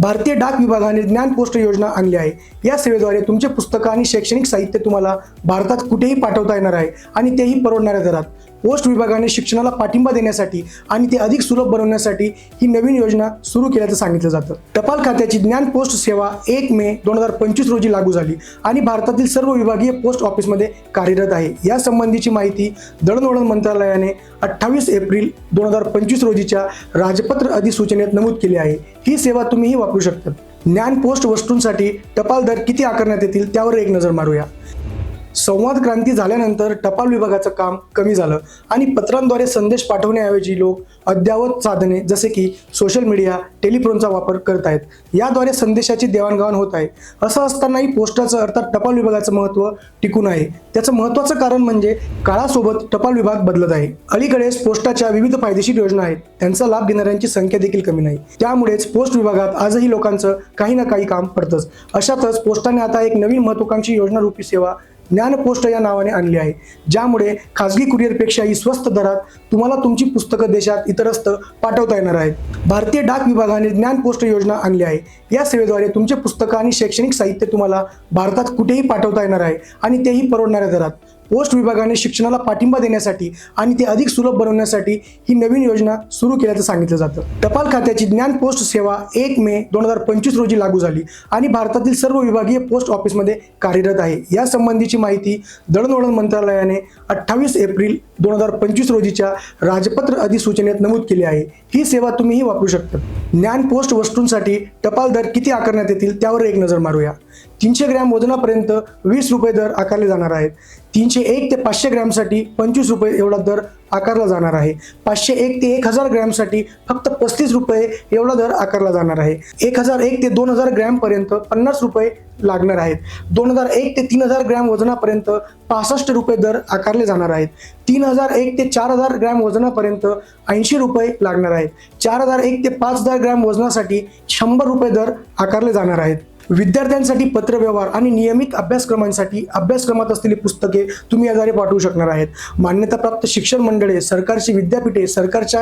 भारतीय डाक विभागाने ज्ञान पोस्ट योजना आणली आहे. या सेवेद्वारे तुमचे पुस्तकं आणि शैक्षणिक साहित्य तुम्हाला भारतात कुठेही पाठवता येणार आहे आणि तेही परवडणाऱ्या दरात. पोस्ट विभागाने शिक्षणाला पाठिंबा देण्यासाठी आणि ते अधिक सुलभ बनवण्यासाठी ही नवीन योजना सुरू केल्याचं सांगितलं जातं. टपाल खात्याची ज्ञान पोस्ट सेवा एक मे दोन हजार पंचवीस रोजी लागू झाली आणि भारतातील सर्व विभागीय पोस्ट ऑफिसमध्ये कार्यरत आहे. या संबंधीची माहिती दळणवळण मंत्रालयाने अठ्ठावीस एप्रिल दोन हजार पंचवीस रोजीच्या राजपत्र अधिसूचनेत नमूद केली आहे. ही सेवा तुम्हीही वापरू शकता. ज्ञान पोस्ट वस्तूंसाठी टपाल दर किती आकारण्यात येतील त्यावर एक नजर मारूया. संवाद क्रांती झाल्यानंतर टपाल विभागाचं काम कमी झालं आणि पत्रांद्वारे संदेश पाठवण्याऐवजी लोक अद्ययावत साधने जसे की सोशल मीडिया टेलिफोनचा वापर करत आहेत याद्वारे संदेशाची देवाणघेवाण होत आहे. असं असतानाही पोस्टाचं अर्थात टपाल विभागाचं महत्त्व टिकून आहे. त्याचं महत्त्वाचं कारण म्हणजे काळासोबत टपाल विभाग बदलत आहे. अलीकडेच पोस्टाच्या विविध फायदेशीर योजना आहेत. त्यांचा लाभ घेणाऱ्यांची संख्या देखील कमी नाही. त्यामुळेच पोस्ट विभागात आजही लोकांचं काही ना काही काम पडतंच. अशातच पोस्टाने आता एक नवीन महत्वाकांक्षी योजना रूपी सेवा ज्ञानपोस्ट या नावाने आणली आहे. ज्यामुळे खाजगी कुरिअरपेक्षाही स्वस्त दरात तुम्हाला तुमची पुस्तकं देशात इतरस्त पाठवता येणार आहेत. भारतीय डाक विभागाने ज्ञानपोस्ट योजना आणली आहे. या सेवेद्वारे तुमचे पुस्तकं आणि शैक्षणिक साहित्य तुम्हाला भारतात कुठेही पाठवता येणार आहे आणि तेही परवडणाऱ्या दरात. पोस्ट विभागाने शिक्षणाला पाठिंबा देण्यासाठी आणि ते अधिक सुलभ बनवण्यासाठी ही नवीन योजना सुरू केल्याचं सांगितलं जातं. टपाल खात्याची ज्ञान पोस्ट सेवा एक मे दोन हजार पंचवीस रोजी लागू झाली आणि भारतातील सर्व विभागीय पोस्ट ऑफिसमध्ये कार्यरत आहे. या संबंधीची माहिती दळणवळण मंत्रालयाने अठ्ठावीस एप्रिल दोन हजार पंचवीस रोजीच्या राजपत्र अधिसूचनेत नमूद केली आहे. ही सेवा तुम्हीही वापरू शकता. ज्ञान पोस्ट वस्तूंसाठी टपाल दर किती आकारण्यात येतील त्यावर एक नजर मारूया. तीनशे ग्रॅम वजनापर्यंत वीस रुपये दर आकारले जाणार आहेत. तीनशे एक ते पाचशे ग्रॅमसाठी पंचवीस रुपये एवढा दर आकारला जाणार आहे. पाचशे एक ते एक हजार ग्रॅमसाठी फक्त पस्तीस रुपये एवढा दर आकारला जाणार आहे. एक हजार एक ते दोन हजार ग्रॅमपर्यंत पन्नास रुपये लागणार आहेत. दोन हजार एक ते तीन हजार ग्रॅम वजनापर्यंत पासष्ट रुपये दर आकारले जाणार आहेत. तीन हजार एक ते चार हजार ग्रॅम वजनापर्यंत ऐंशी रुपये लागणार आहेत. चार हजार एक ते पाच हजार ग्रॅम वजनासाठी शंभर रुपये दर आकारले जाणार आहेत. विद्यार्थ्यांसाठी पत्रव्यवहार आणि नियमित अभ्यासक्रमांसाठी अभ्यासक्रमात असलेली पुस्तके तुम्ही याद्वारे पाठवू शकणार आहेत. मान्यताप्राप्त शिक्षण मंडळे सरकारची विद्यापीठे सरकारच्या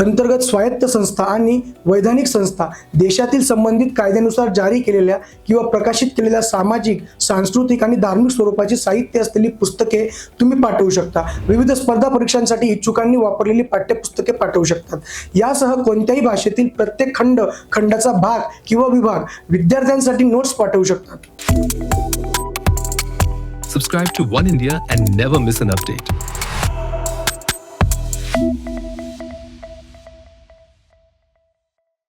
अंतर्गत स्वायत्त संस्था आणि वैधानिक संस्था देशातील संबंधित कायद्यानुसार जारी केलेल्या किंवा प्रकाशित केलेल्या सामाजिक सांस्कृतिक आणि धार्मिक स्वरूपाची साहित्य असलेली पुस्तके तुम्ही पाठवू शकता. विविध स्पर्धा परीक्षांसाठी इच्छुकांनी वापरलेली पाठ्यपुस्तके पाठवू शकतात. यासह कोणत्याही भाषेतील प्रत्येक खंड खंडाचा भाग किंवा विभाग विद्यार्थ्यांसाठी नोट्स पाठवू शकतात Subscribe to One India and never miss an update.